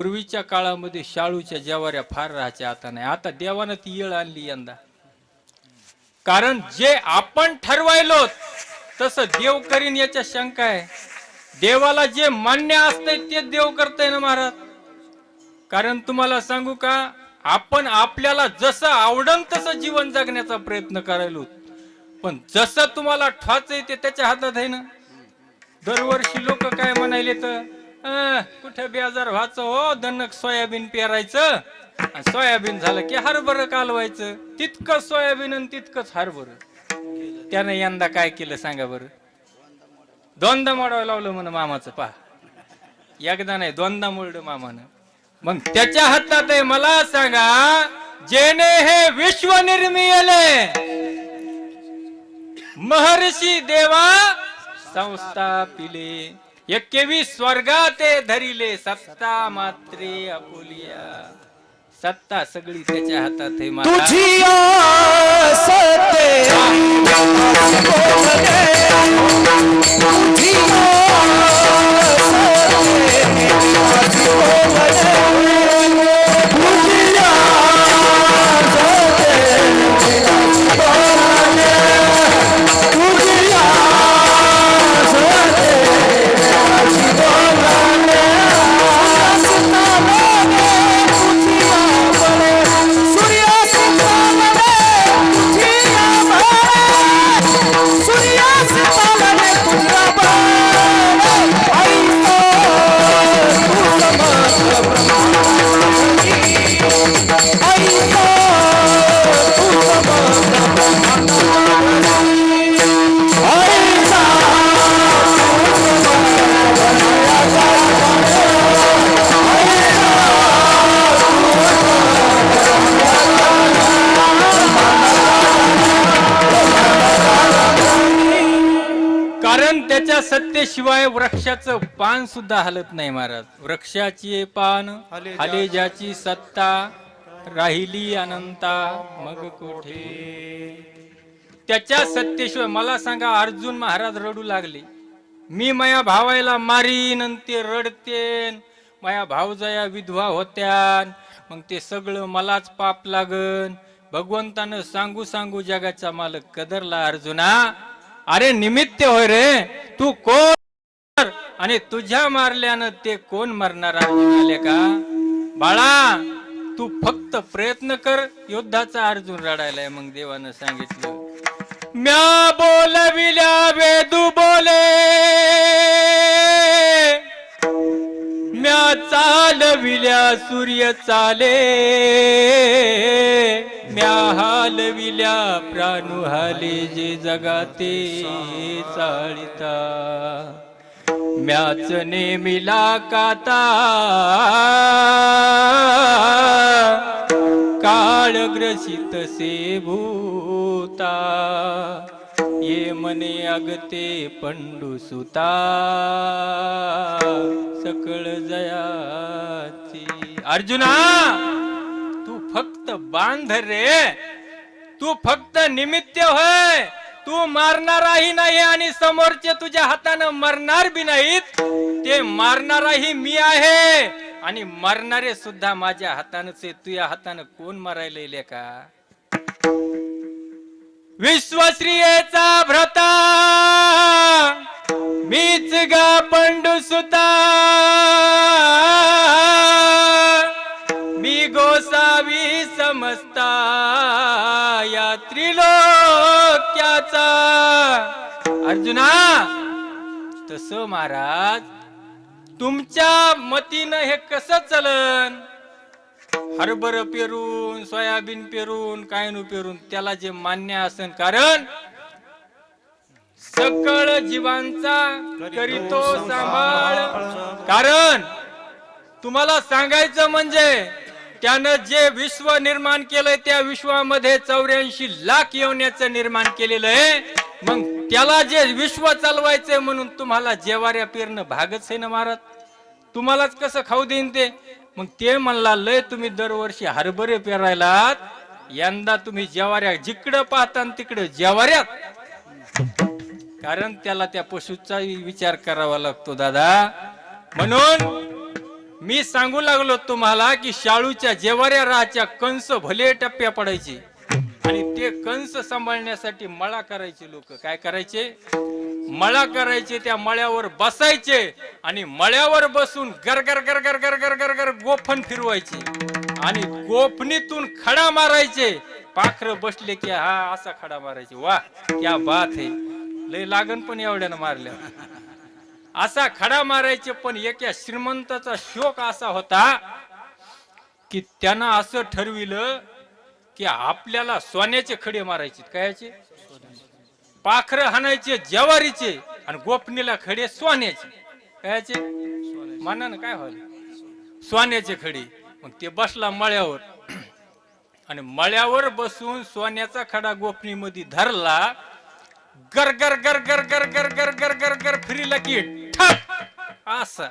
पूर्वीच्या काळामध्ये शाळूच्या जवाऱ्या फार राहायच्या आता नाही. आता देवानं ती येळ आणली यंदा. कारण जे आपण ठरवायलो तसं देव करीन याच्या शंका आहे. देवाला जे मान्य असतंय ते देव करतय ना महाराज. कारण तुम्हाला सांगू का आपण आपल्याला जसं आवडन तसं जीवन जगण्याचा प्रयत्न करायलो. पण जसं तुम्हाला ठवाच ते त्याच्या हातात आहे ना. दरवर्षी लोक काय म्हणायले तर कुठे बेजार व्हायचं हो? दणक सोयाबीन पेरायचं. सोयाबीन झालं की हरभर कालवायचं. तितकं सोयाबीन आणि तितकंच हरभर. त्यानं यंदा काय केलं सांगा बरं? दोनदा मोडावं लावलं म्हण मामाचं पहा. एकदा नाही दोनदा मोडलं मामानं. मग त्याच्या हातात आहे मला सांगा जेने हे विश्व निर्मिले महर्षी देवा संस्थापिले. एकवी स्वर्गाते धरिले सत्ता मात्रे अपुलिया. सत्ता सगळी त्याच्या हातात आहे मला सत्तेशिवाय वृक्षाचं पान सुद्धा हलत नाही महाराज. वृक्षाची पान हले हलेजाची सत्ता राहिली अनंता मग कोठे? त्याच्या सत्तेशिवाय मला सांगा अर्जुन महाराज रडू लागले. मी माया भावायला मारीन ते रडतेन. माया भावजया विधवा होत्यान. मग ते सगळं मलाच पाप लागन. भगवंतानं सांगू सांगू जगाचा मालक कदरला अर्जुना. अरे निमित्त होय रे. तू कोण? आणि तुझ्या मारल्यानं ते कोण मरणार अर्जुनाले का? बाळा तू फक्त प्रयत्न कर योद्धाचा अर्जुन रडायलाय मग देवानं सांगितलं. म्या बोलविल्या वेदू बोले. म्या चालविल्या सूर्य चाले. म्या हालविल्या प्राणुहाले जे जगाते चाळिता. म्याच नेमिला काता काळग्रसित से भूता. ये मने अगते पंडू सुता. सकळ जयाची. अर्जुना! फक्त बांध रे. तू फक्त निमित्त होय. तू मारणाराही नाही आणि समोरचे तुझ्या हातानं मरणार बी नाहीत. ते मारणाराही मी आहे. आणि मरणारे सुद्धा माझ्या हातानच आहे तुझ्या हातानं कोण मारायला का विश्वश्रियेचा भ्रता. मीच गा पंडू सुता नावी समजता या त्रिलोक्याचा. अर्जुना तस महाराज तुमच्या मतीनं हे कसं चलन? हरभर पेरून सोयाबीन पेरून कायनू पेरून त्याला जे मान्य असन कारण सकळ जीवांचा करीतो सांभाळ. कारण तुम्हाला सांगायचं म्हणजे त्यानं जे विश्व निर्माण केलंय त्या विश्वामध्ये चौऱ्याऐंशी लाख येवण्याचं निर्माण केलेलं आहे. मग त्याला जे विश्व चालवायचंय म्हणून तुम्हाला जेवाऱ्या पेरणं भागच आहे ना महाराज? तुम्हालाच कसं खाऊ देईन ते? मग ते म्हणला लय तुम्ही दरवर्षी हरभरे पेरायलात. यंदा तुम्ही जेवाऱ्या जिकडं पाहता तिकडं जेवाऱ्यात. कारण त्याला त्या पशुचा विचार करावा लागतो दादा. म्हणून मी सांगू लागलो तुम्हाला की शाळूच्या जेवाऱ्या राहाच्या कंस भले टप्प्या पडायचे. आणि ते कंस सांभाळण्यासाठी मळा करायचे लोक. काय करायचे? मळा करायचे त्या मळ्यावर बसायचे आणि मळ्यावर बसून गरगर गरगर गरगर गरगर गोफण फिरवायचे. आणि गोफणीतून खडा मारायचे. पाखर बसले की हा असा खडा मारायचे. वा क्या बात आहे लय लागण पण एवढ्यानं मारल्या. असा खडा मारायचे पण एका श्रीमंताचा शोक असा होता की त्यानं असं ठरविलं की आपल्याला सोन्याचे खडे मारायचे कायचे पाखर हाणायचे जवारीचे आणि गोपनीला खडे सोन्याचे कायचे मानानं काय व्हायला सोन्याचे खडे मग ते बसला मळ्यावर आणि मळ्यावर बसून सोन्याचा खडा गोपनीमध्ये धरला गर गर गर गर गर गर गर गर गर गर फिरीला की ठप असा.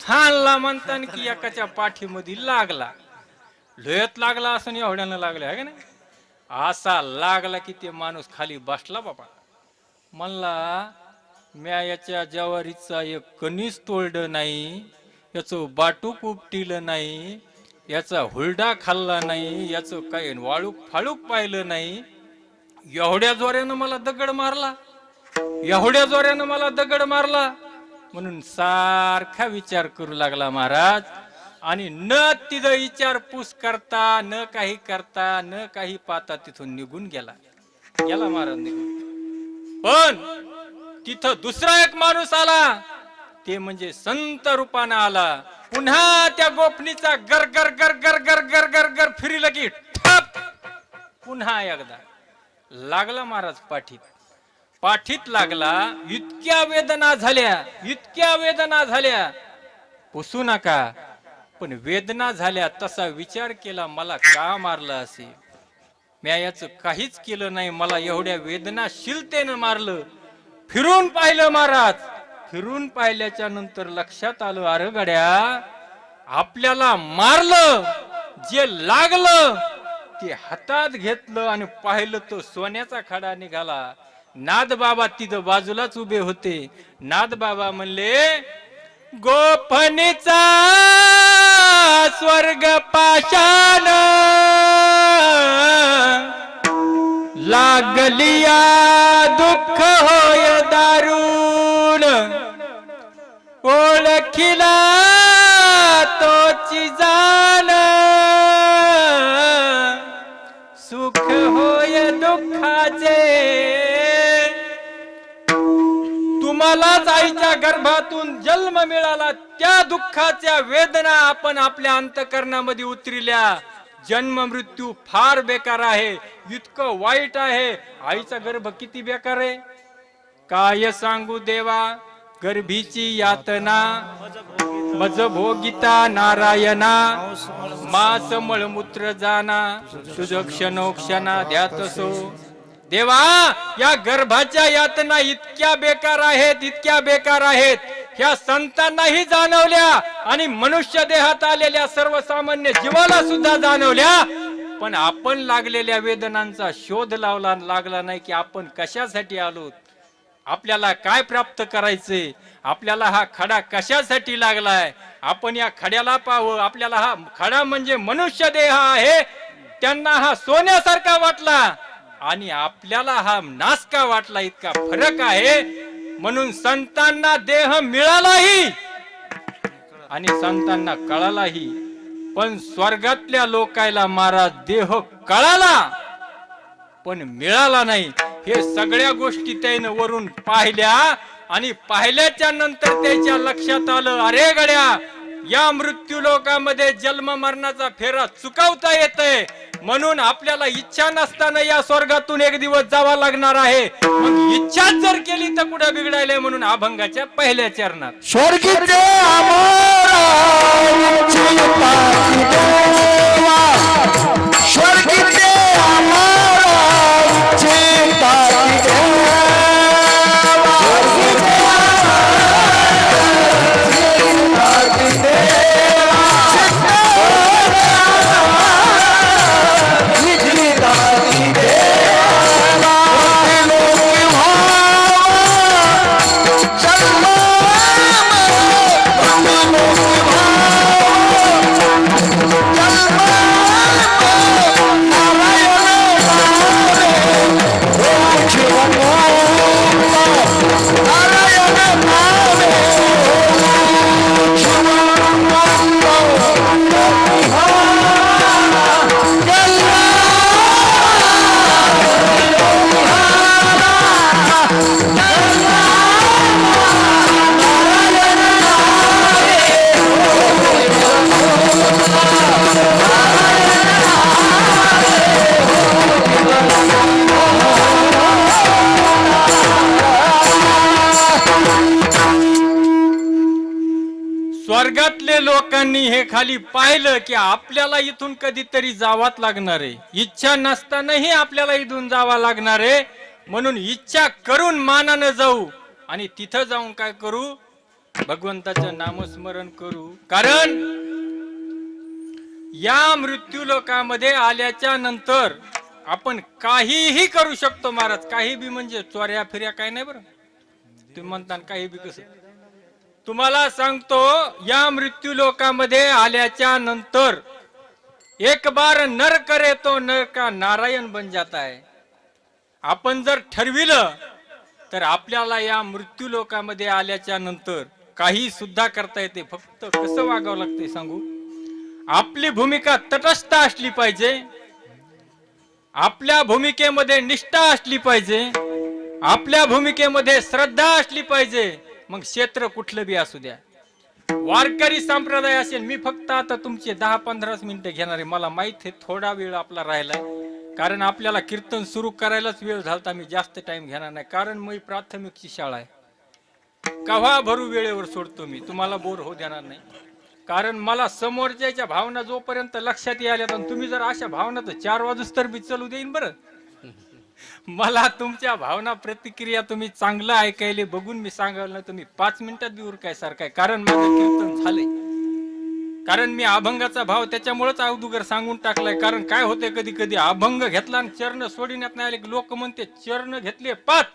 थांबला म्हणताना की एकाच्या पाठीमध्ये लागला. लयत लागला असं एवढ्यानं लागलं आहे का नाही? असा लागला की ते माणूस खाली बसला बाबा. म्हणला म्या याच्या जवारीचा एक कणीस तोडलं नाही याचं बाटूक उपटिलं नाही याचा हुलडा खाल्ला नाही याचं काही वाळूक फाळूक पाहिलं नाही. एवढ्या जोऱ्यानं मला दगड मारला. एवढ्या जोऱ्यानं मला दगड मारला. म्हणून सारखा विचार करू लागला महाराज. आणि न तिथं विचारपूस करता न काही करता न काही पाहता तिथून निघून गेला. गेला महाराज निघून. पण तिथं दुसरा एक माणूस आला. ते म्हणजे संत रूपानं आला. पुन्हा त्या गोपनीचा गर गर गर गर गर गर गर गर फिरी की ठप! पुन्हा एकदा. लागला महाराज पाठीत. पाठीत लागला इतक्या वेदना झाल्या इतक्या वेदना झाल्या. पुसू नका पण वेदना झाल्या तसा विचार केला मला का मारलं असे? म्या याचं काहीच केलं नाही मला एवढ्या वेदनाशीलतेनं मारलं. फिरून पाहिलं महाराज फिरून पाहिल्याच्या नंतर लक्षात आलं अरे गड्या आपल्याला मारलं जे लागलं ते हातात घेतलं आणि पाहिलं तो सोन्याचा खडा निघाला. नादबाबा तिथं बाजूलाच उभे होते. नादबाबा म्हणले गोफणीचा स्वर्ग पाषाण लागलिया दुःख होय. गर्भातून जन्म मिळाला त्या दुःखाच्या वेदना आपण आपल्या अंतकरणामध्ये उतरिल्या. जन्म मृत्यू फार बेकार आहे इतकं वाईट आहे. आईचा गर्भ किती बेकार आहे? काय सांगू देवा गर्भीची यातना मज भोगिता नारायणा मास मळमूत्र जाना तुझ क्षणोक्षणा द्यातसो. देवा या गर्भाच्या यातना इतक्या बेकार आहेत इतक्या बेकार आहेत. ह्या संतांनाही जाणवल्या आणि मनुष्य देहात आलेल्या सर्वसामान्य जीवाला सुद्धा जाणवल्या. पण आपण लागलेल्या वेदनांचा शोध लावला लागला नाही की आपण कशासाठी आलो? आपल्याला काय प्राप्त करायचे? आपल्याला हा खडा कशासाठी लागलाय? आपण या खड्याला पाहू आपल्याला हा खडा म्हणजे मनुष्य देह आहे. त्यांना हा सोन्यासारखा वाटला. आणि आपल्याला हा नासका वाटला इतका फरक आहे? म्हणून संतांना देह मिळालाही आणि संतांना कळालाही. पण स्वर्गातल्या लोकायला महाराज देह कळाला पण मिळाला नाही. हे सगळ्या गोष्टी त्यानं वरून पाहिल्या आणि पाहिल्याच्या नंतर त्याच्या लक्षात आलं अरे गड्या या मृत्यू लोकामध्ये जन्म मरणाचा फेरा चुकवता येतय. म्हणून आपल्याला इच्छा नसताना या स्वर्गातून एक दिवस जावा लागणार आहे. मग इच्छा जर केली तर कुठे बिघडायलंय म्हणून अभंगाच्या पहिल्या चरणात. स्वर्गीय स्वर्गातले लोकांनी हे खाली पाहिलं की आपल्याला इथून कधीतरी जावाच लागणार आहे. इच्छा नसतानाही आपल्याला इथून जावा लागणार आहे. म्हणून इच्छा करून मानानं जाऊ आणि तिथं जाऊन काय करू? भगवंताचं नामस्मरण करू. कारण या मृत्यू लोकामध्ये आल्याच्यानंतर आपण काहीही करू शकतो महाराज. काही बी म्हणजे चोऱ्या फिर्या काय नाही बरं. तुम्ही म्हणता काही बी कसं? तुम्हाला सांगतो या मृत्यू लोकामध्ये आल्याच्यानंतर एक बार नर करे तो नर का नारायण बन जात आहे. आपण जर ठरविलं तर आपल्याला या मृत्यू लोकामध्ये आल्याच्यानंतर काही सुद्धा करता येते. फक्त कसं वागावं लागते सांगू? आपली भूमिका तटस्थ असली पाहिजे. आपल्या भूमिकेमध्ये निष्ठा असली पाहिजे. आपल्या भूमिकेमध्ये श्रद्धा असली पाहिजे. मग क्षेत्र कुठलं बी असू द्या. वारकरी संप्रदाय असेल मी फक्त आता तुमचे दहा पंधराच मिनिटं घेणार आहे. मला माहीत आहे थोडा वेळ आपला राहिलाय. कारण आपल्याला कीर्तन सुरू करायलाच वेळ झालता मी जास्त टाइम घेणार नाही. कारण मी प्राथमिकची शाळा आहे. कव्हा भरू वेळेवर सोडतो मी? तुम्हाला बोर होऊ देणार नाही. कारण मला समोरच्याच्या भावना जोपर्यंत लक्षात यायला तुम्ही जर अशा भावना तर चार वाजूस तर बी चलू देईन बरं. मला तुमच्या भावना प्रतिक्रिया तुम्ही चांगलं ऐकायले बघून मी सांगायला तुम्ही पाच मिनिटात बी उरकाय सारखाय. कारण माझं कीर्तन झालंय. कारण मी अभंगाचा भाव त्याच्यामुळेच अवधुगर सांगून टाकलाय. कारण काय होते कधी कधी अभंग घेतला आणि चरण सोडण्यात नाही आले. लोक म्हणते चरण घेतले पाच.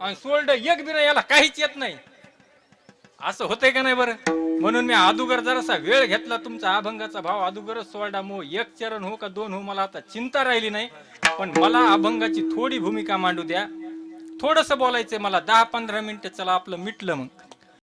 आणि सोल्ड एक बिना याला काहीच येत नाही. असं होतंय का नाही बरं? म्हणून मी अदुगर जरासा वेळ घेतला तुमचा अभंगाचा भाव. अदुगरच सोडा मो. एक चरण हो का दोन हो? मला आता चिंता राहिली नाही. पण मला अभंगाची थोडी भूमिका मांडू द्या. थोडस बोलायचंय मला. दहा पंधरा मिनिटं चला आपलं मिटलं मग.